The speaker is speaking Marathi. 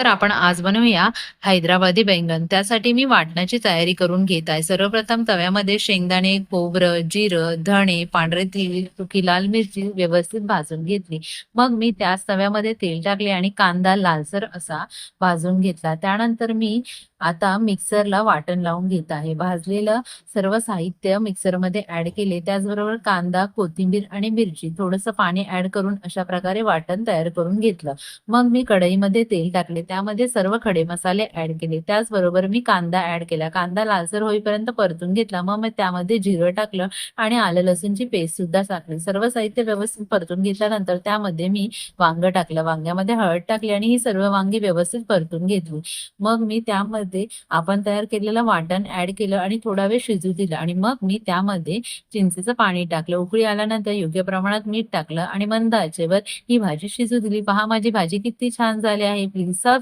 तर आपण आज बनवूया हैदराबादी बैंगन. त्यासाठी मी वाटण्याची तयारी करून घेत आहे. सर्वप्रथम तव्यामध्ये शेंगदाणे, खोबरं, जिरं, धणे, पांढरे तीळ, सुकी लाल मिरची व्यवस्थित भाजून घेतली. मग मी त्याच तव्यामध्ये तेल टाकले आणि कांदा लालसर असा भाजून घेतला. त्यानंतर मी आता मिक्सरला वाटण लावून घेत आहे. भाजलेलं सर्व साहित्य मिक्सरमध्ये ऍड केले. त्याचबरोबर कांदा, कोथिंबीर आणि मिरची थोडंसं पाणी ऍड करून अशा प्रकारे वाटण तयार करून घेतलं. मग मी कढईमध्ये तेल टाकले. त्यामध्ये सर्व खडे मसाले ऍड केले. त्याचबरोबर मी कांदा ऍड केला. कांदा लालसर होईपर्यंत परतून घेतला. मग मी त्यामध्ये जिरं टाकलं आणि आलं लसूणची पेस्ट सुद्धा टाकली. सर्व साहित्य व्यवस्थित परतून घेतल्यानंतर त्यामध्ये मी वांगं टाकलं. वांग्यामध्ये हळद टाकली आणि ही सर्व वांगी व्यवस्थित परतून घेतली. मग मी त्यामध्ये आपण तयार केलेलं वाटण ऍड केलं आणि थोडा वेळ शिजू दिलं आणि मग मी त्यामध्ये चिंचेचं पाणी टाकलं. उकळी आल्यानंतर योग्य प्रमाणात मीठ टाकलं आणि मंद आचेवर ही भाजी शिजू दिली. पहा माझी भाजी किती छान झाली आहे. प्लीज सर्व